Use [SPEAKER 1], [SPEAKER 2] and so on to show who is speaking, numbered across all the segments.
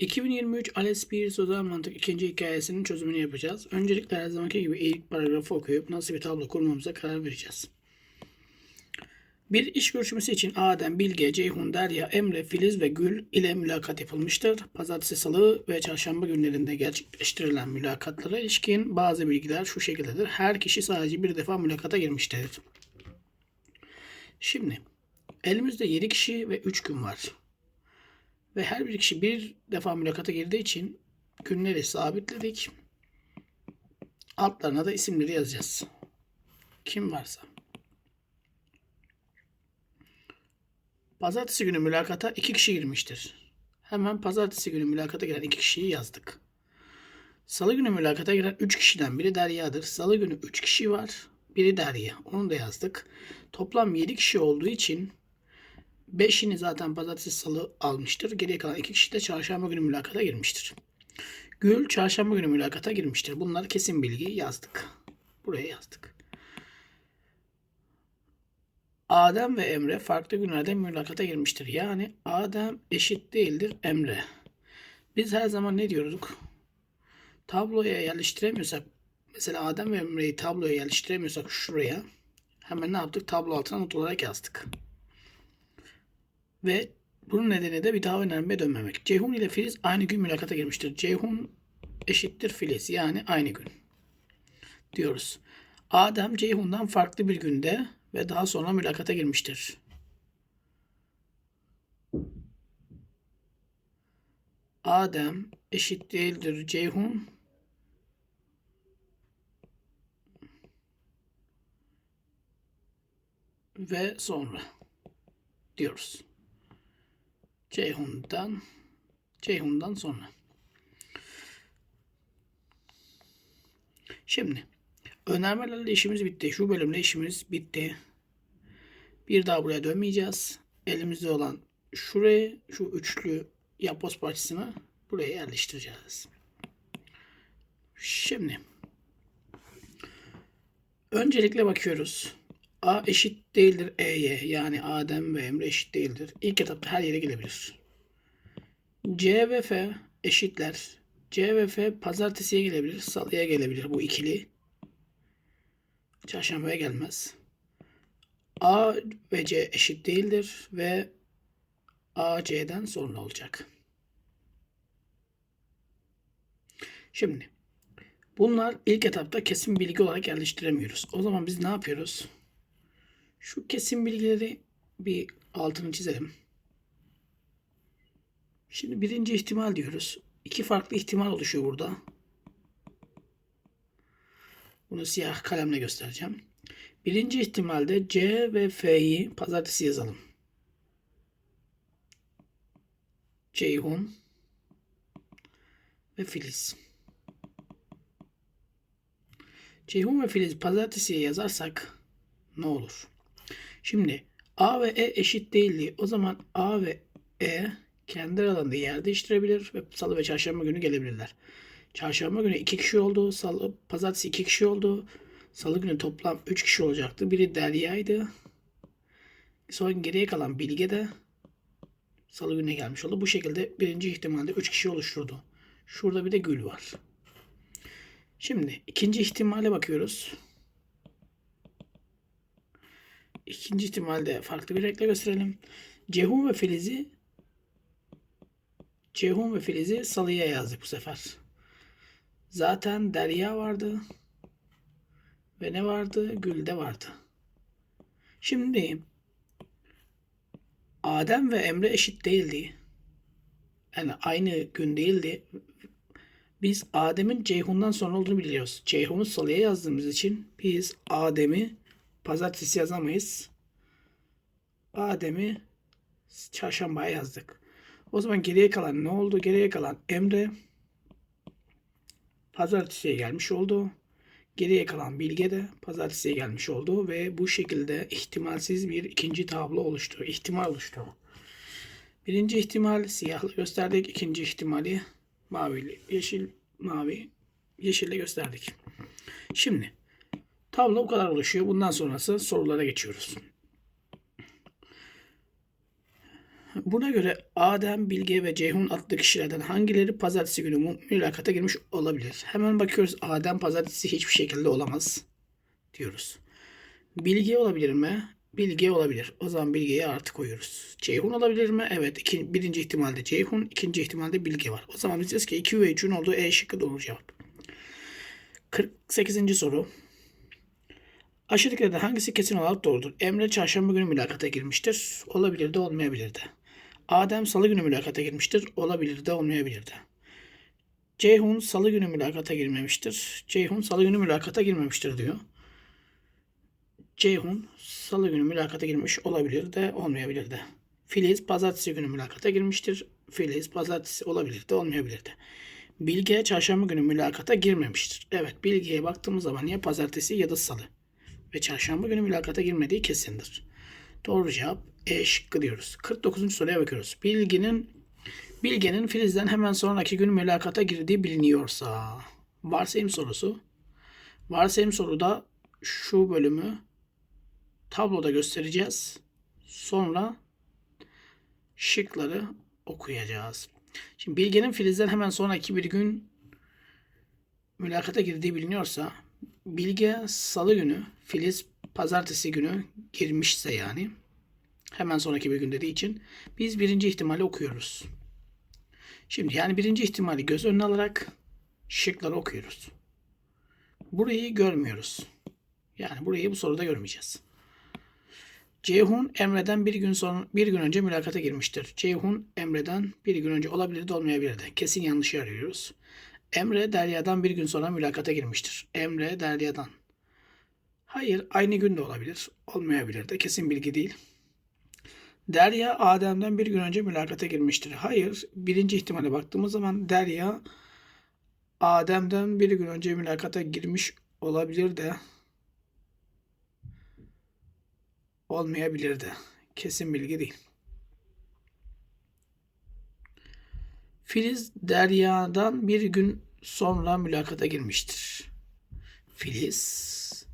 [SPEAKER 1] 2023 ALES 1 Sözel Mantık ikinci hikayesinin çözümünü yapacağız. Öncelikle her zamanki gibi ilk paragrafı okuyup nasıl bir tablo kurmamıza karar vereceğiz. Bir iş görüşmesi için Adem, Bilge, Ceyhun, Derya, Emre, Filiz ve Gül ile mülakat yapılmıştır. Pazartesi, salı ve çarşamba günlerinde gerçekleştirilen mülakatlara ilişkin bazı bilgiler şu şekildedir. Her kişi sadece bir defa mülakata girmiştir. Şimdi elimizde 7 kişi ve 3 gün var. Ve her bir kişi bir defa mülakata girdiği için günleri sabitledik. Altlarına da isimleri yazacağız. Kim varsa. Pazartesi günü mülakata iki kişi girmiştir. Hemen pazartesi günü mülakata giren iki kişiyi yazdık. Salı günü mülakata giren üç kişiden biri Derya'dır. Salı günü üç kişi var. Biri Derya. Onu da yazdık. Toplam yedi kişi olduğu için beşini zaten pazartesi salı almıştır. Geriye kalan iki kişi de çarşamba günü mülakata girmiştir. Gül çarşamba günü mülakata girmiştir. Bunlar kesin bilgi yazdık. Buraya yazdık. Adem ve Emre farklı günlerde mülakata girmiştir. Yani Adem eşit değildir Emre. Biz her zaman ne diyorduk? Tabloya yerleştiremiyorsak mesela Adem ve Emre'yi tabloya yerleştiremiyorsak şuraya hemen ne yaptık? Tablo altına not olarak yazdık. Ve bunun nedeni de bir daha önermeye dönmemek. Ceyhun ile Filiz aynı gün mülakata girmiştir. Ceyhun eşittir Filiz yani aynı gün diyoruz. Adem Ceyhun'dan farklı bir günde ve daha sonra mülakata girmiştir. Adem eşit değildir Ceyhun ve sonra diyoruz. Ceyhun'dan Ceyhun'dan sonra. Şimdi önermelerle işimiz bitti. Şu bölümde işimiz bitti. Bir daha buraya dönmeyeceğiz. Elimizde olan şuraya şu üçlü yapboz parçasını buraya yerleştireceğiz. Şimdi öncelikle bakıyoruz. A eşit değildir E'ye. Yani Adem ve Emre eşit değildir. İlk etapta her yere gelebilir. C ve F eşitler. C ve F pazartesiye gelebilir, salıya gelebilir bu ikili. Çarşambaya gelmez. A ve C eşit değildir ve A C'den sonra olacak. Şimdi bunlar ilk etapta kesin bilgi olarak yerleştiremiyoruz. O zaman biz ne yapıyoruz? Şu kesin bilgileri bir altını çizelim. Şimdi birinci ihtimal diyoruz. İki farklı ihtimal oluşuyor burada. Bunu siyah kalemle göstereceğim. Birinci ihtimalde C ve F'yi pazartesi yazalım. Ceyhun ve Filiz. Ceyhun ve Filiz pazartesiye yazarsak ne olur? Şimdi A ve E eşit değildi. O zaman A ve E kendi aralarında yer değiştirebilir ve salı ve çarşamba günü gelebilirler. Çarşamba günü iki kişi oldu. Salı, pazartesi iki kişi oldu. Salı günü toplam üç kişi olacaktı. Biri Derya'ydı. Sonra geriye kalan Bilge de salı gününe gelmiş oldu. Bu şekilde birinci ihtimalde üç kişi oluşturdu. Şurada bir de Gül var. Şimdi ikinci ihtimale bakıyoruz. İkinci ihtimalde farklı bir renkle gösterelim. Ceyhun ve Filiz'i Ceyhun ve Filiz'i salıya yazdık bu sefer. Zaten Derya vardı. Ve ne vardı? Gülde vardı. Şimdi Adem ve Emre eşit değildi. Yani aynı gün değildi. Biz Adem'in Ceyhun'dan sonra olduğunu biliyoruz. Ceyhun'u salıya yazdığımız için biz Adem'i pazartesi yazamayız. Adem'i çarşambaya yazdık. O zaman geriye kalan ne oldu? Geriye kalan Emre pazartesiye gelmiş oldu. Geriye kalan Bilge de pazartesiye gelmiş oldu ve bu şekilde ihtimalsiz bir ikinci tablo oluştu. İhtimal oluştu. Birinci ihtimal siyahla gösterdik. İkinci ihtimali mavi, yeşil, mavi, yeşille gösterdik. Şimdi tablo bu kadar oluşuyor. Bundan sonrası sorulara geçiyoruz. Buna göre Adem, Bilge ve Ceyhun adlı kişilerden hangileri pazartesi günü mülakata girmiş olabilir? Hemen bakıyoruz. Adem pazartesi hiçbir şekilde olamaz diyoruz. Bilge olabilir mi? Bilge olabilir. O zaman Bilge'yi artı koyuyoruz. Ceyhun olabilir mi? Evet. iki- birinci ihtimalde Ceyhun, ikinci ihtimalde Bilge var. O zaman biz diyeceğiz ki 2 ve 3'ün olduğu E şıkkı doğru cevap. 48. soru. Aşağıdakilerden hangisi kesin olarak doğrudur? Emre çarşamba günü mülakata girmiştir. Olabilir de olmayabilir de. Adem salı günü mülakata girmiştir. Olabilir de olmayabilir de. Ceyhun salı günü mülakata girmemiştir. Ceyhun salı günü mülakata girmemiştir diyor. Ceyhun salı günü mülakata girmiş olabilir de olmayabilir de. Filiz pazartesi günü mülakata girmiştir. Filiz pazartesi olabilir de olmayabilir de. Bilge çarşamba günü mülakata girmemiştir. Evet Bilge'ye baktığımız zaman ya pazartesi ya da salı. Ve çarşamba günü mülakata girmediği kesindir. Doğru cevap E şıkkı diyoruz. 49. soruya bakıyoruz. Bilge'nin Bilge'nin Filiz'den hemen sonraki gün mülakata girdiği biliniyorsa. Varsayım sorusu. Varsayım soruda şu bölümü tabloda göstereceğiz. Sonra şıkları okuyacağız. Şimdi Bilge'nin Filiz'den hemen sonraki bir gün mülakata girdiği biliniyorsa Bilge salı günü, Filiz pazartesi günü girmişse yani hemen sonraki bir gün dediği için biz birinci ihtimali okuyoruz. Şimdi yani birinci ihtimali göz önüne alarak şıkları okuyoruz. Burayı görmüyoruz. Yani burayı bu soruda görmeyeceğiz. Ceyhun Emre'den bir gün sonra bir gün önce mülakata girmiştir. Ceyhun Emre'den bir gün önce olabilir de olmayabilir de. Kesin yanlışı arıyoruz. Emre Derya'dan bir gün sonra mülakata girmiştir. Emre Derya'dan. Hayır, aynı gün de olabilir. Olmayabilir de. Kesin bilgi değil. Derya Adem'den bir gün önce mülakata girmiştir. Hayır, birinci ihtimale baktığımız zaman Derya Adem'den bir gün önce mülakata girmiş olabilir de olmayabilir de. Kesin bilgi değil. Filiz Derya'dan bir gün sonra mülakata girmiştir. Filiz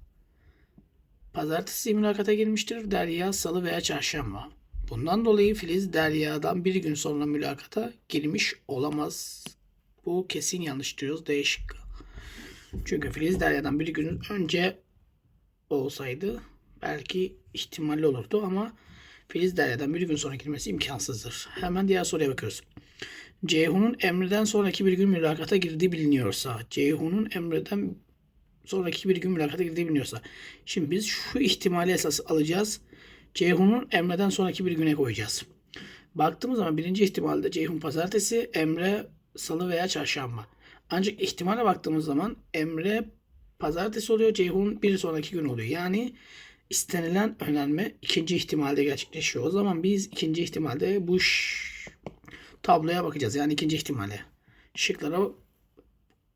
[SPEAKER 1] pazartesi mülakata girmiştir. Derya salı veya çarşamba. Bundan dolayı Filiz Derya'dan bir gün sonra mülakata girmiş olamaz. Bu kesin yanlış diyoruz. D şıkkı. Çünkü Filiz Derya'dan bir gün önce olsaydı belki ihtimalli olurdu ama Filiz Derya'dan bir gün sonra girmesi imkansızdır. Hemen diğer soruya bakıyoruz. Ceyhun'un Emre'den sonraki bir gün mülakata girdiği biliniyorsa, Ceyhun'un Emre'den sonraki bir gün mülakata girdiği biliniyorsa. Şimdi biz şu ihtimali esas alacağız. Ceyhun'un Emre'den sonraki bir güne koyacağız. Baktığımız zaman birinci ihtimalde Ceyhun pazartesi, Emre salı veya çarşamba. Ancak ihtimale baktığımız zaman Emre pazartesi oluyor, Ceyhun bir sonraki gün oluyor. Yani istenilen önerme ikinci ihtimalde gerçekleşiyor. O zaman biz ikinci ihtimalde bu tabloya bakacağız. Yani ikinci ihtimale. Şıklara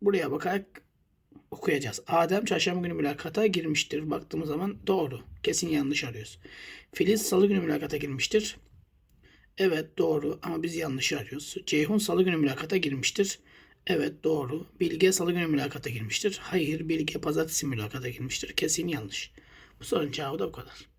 [SPEAKER 1] buraya bakarak okuyacağız. Adem çarşamba günü mülakata girmiştir. Baktığımız zaman doğru. Kesin yanlış arıyoruz. Filiz salı günü mülakata girmiştir. Evet doğru ama biz yanlış arıyoruz. Ceyhun salı günü mülakata girmiştir. Evet doğru. Bilge salı günü mülakata girmiştir. Hayır Bilge pazartesi mülakata girmiştir. Kesin yanlış. Bu sorunun cevabı da bu kadar.